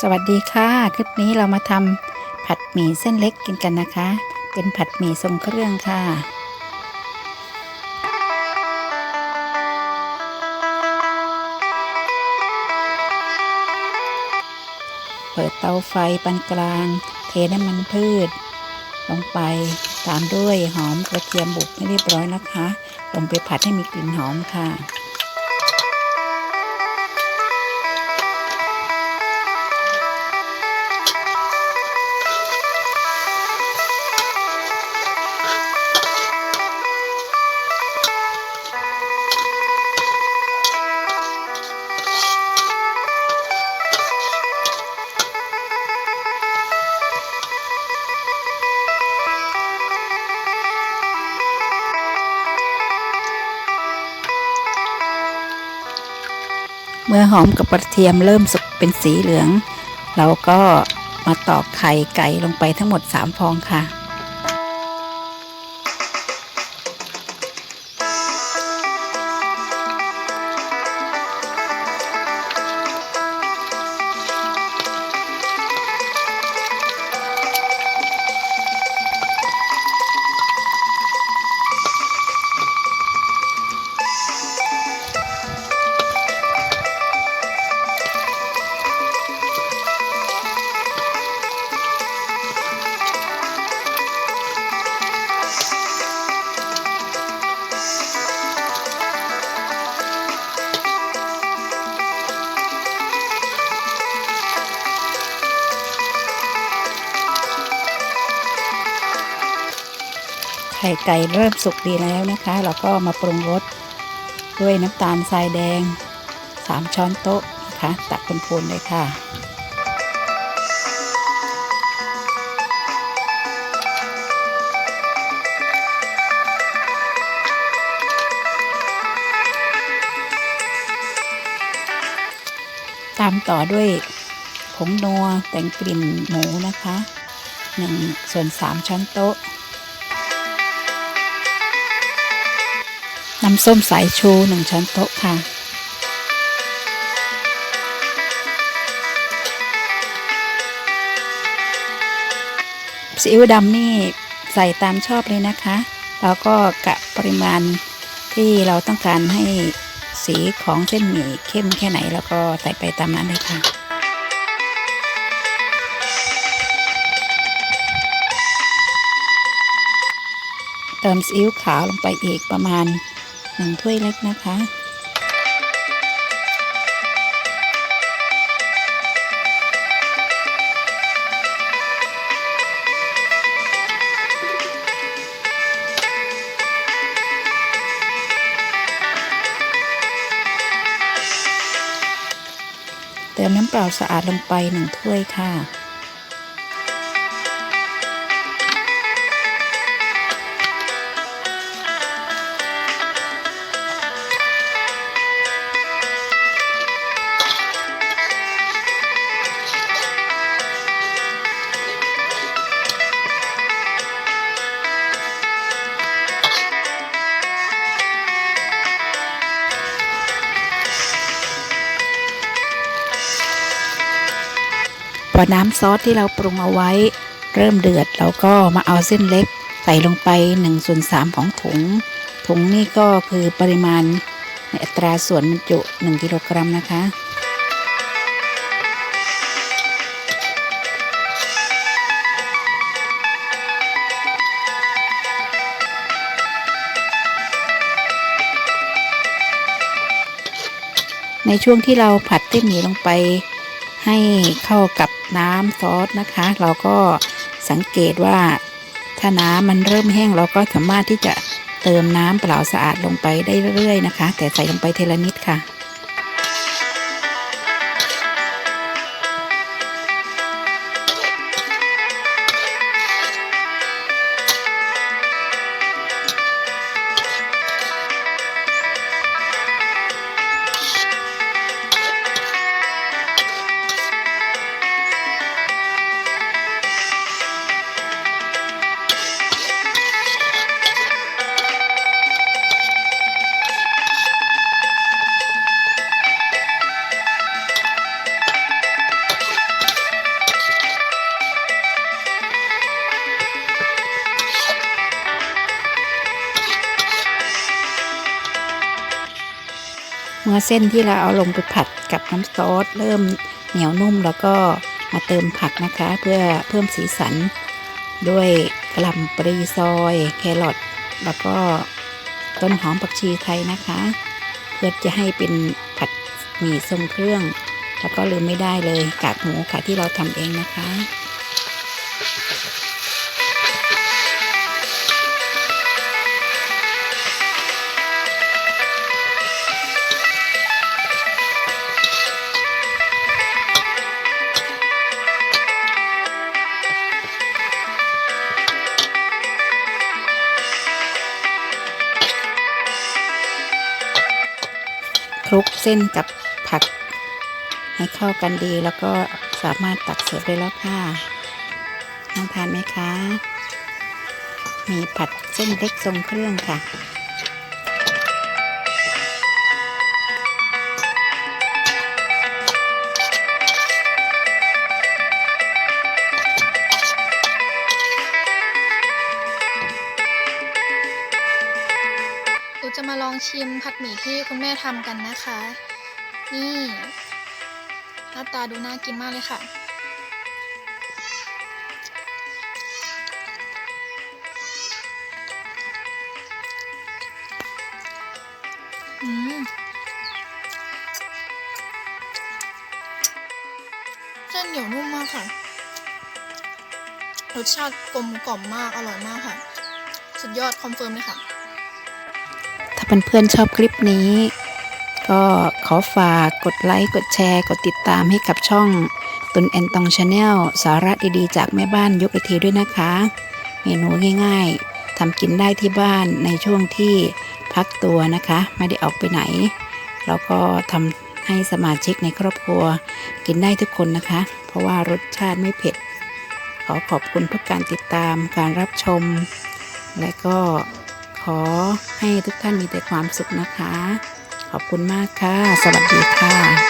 สวัสดีค่ะ คลิปนี้เรามาทำผัดหมี่เส้นเล็กกินกันนะคะ เป็นผัดหมี่ทรงเครื่องค่ะ เปิดเตาไฟปานกลาง เทน้ำมันพืช ลงไปตามด้วยหอมกระเทียมบุกให้เรียบร้อยนะคะ ลงไปผัดให้มีกลิ่นหอมค่ะ เมื่อหอมกับกระเทียมเริ่มสุกเป็นสีเหลือง เราก็มาตอกไข่ไก่ลงไปทั้งหมด 3 ฟองค่ะ ไข่ไก่เริ่มสุกดีแล้วนะคะ เราก็มาปรุงรสด้วยน้ำตาลทรายแดง 3 ช้อนโต๊ะนะคะตักเป็นพูนเลยค่ะตามต่อด้วยผงนัวแต่งกลิ่นหมูนะคะ1ส่วน3ช้อนโต๊ะ น้ำส้มสายชูหนึ่งช้อนโต๊ะค่ะ ซีอิ๊วดำนี่ใส่ตามชอบเลยนะคะ แล้วก็กะปริมาณที่เราต้องการให้สีของเส้นหมี่เข้มแค่ไหนแล้วก็ใส่ไปตามนั้นเลยค่ะเติมซีอิ๊วขาวลงไปอีกประมาณ หนึ่งถ้วยเล็กนะคะ เติมน้ำเปล่าสะอาดลงไปหนึ่งถ้วยค่ะ อน้ำซอสที่เราปรุงเอาไว้ เริ่มเดือดเราก็มาเอาเส้นเล็ก ใส่ลงไป1ส่วน3ของถุง ถุงนี่ก็คือปริมาณในอัตราส่วนบรรจุ 1กิโลกรัมนะคะในช่วงที่เราผัดเส้นหมี่ลงไป ให้เข้ากับน้ำซอสนะคะ เราก็สังเกตว่าถ้าน้ำมันเริ่มแห้งเราก็สามารถที่จะเติมน้ำเปล่าสะอาดลงไปได้เรื่อยๆนะคะ แต่ใส่ลงไปเทละนิดค่ะ เมื่อเส้นที่เราเอาลงไปผัดกับน้ำซอสเริ่มเหนียวนุ่มแล้วก็มาเติมผักนะคะ เพื่อเพิ่มสีสัน ด้วยกระหล่ำปลีซอย แครอทแล้วก็ต้นหอมผักชีไทยนะคะ เพื่อจะให้เป็นผัดหมี่ทรงเครื่อง แล้วก็ลืมไม่ได้เลยกากหมูค่ะที่เราทำเองนะคะ คลุกเส้นกับผัก ให้เข้ากันดีแล้วก็สามารถตักเสิร์ฟได้แล้วค่ะลองทานไหมคะ มีผัดเส้นเล็กทรงเครื่องค่ะ จะมาลองชิมผัดหมี่ที่คุณแม่ทำกันนะคะ นี่หน้าตาดูน่ากินมากเลยค่ะอืมเส้นเหนียวนุ่มมากค่ะ รสชาติกลมกล่อมมาก อร่อยมากค่ะ สุดยอดคอนเฟิร์มเลยค่ะ เพื่อนๆชอบคลิปนี้ ก็ขอฝากกดไลค์ กดแชร์ กดติดตามให้กับช่องตุนแอนตองชาแนลสาระดีๆ จากแม่บ้านยกไอทีด้วยนะคะ เมนูง่ายๆทำกินได้ที่บ้านในช่วงที่พักตัวนะคะ ไม่ได้ออกไปไหน แล้วก็ทำให้สมาชิกในครอบครัว กินได้ทุกคนนะคะ เพราะว่ารสชาติไม่เผ็ด ขอขอบคุณทุกการติดตามการรับชม และก็ อให้ทุกท่านมีแต่ความสุขนะคะ ขอบคุณมากค่ะ สวัสดีค่ะ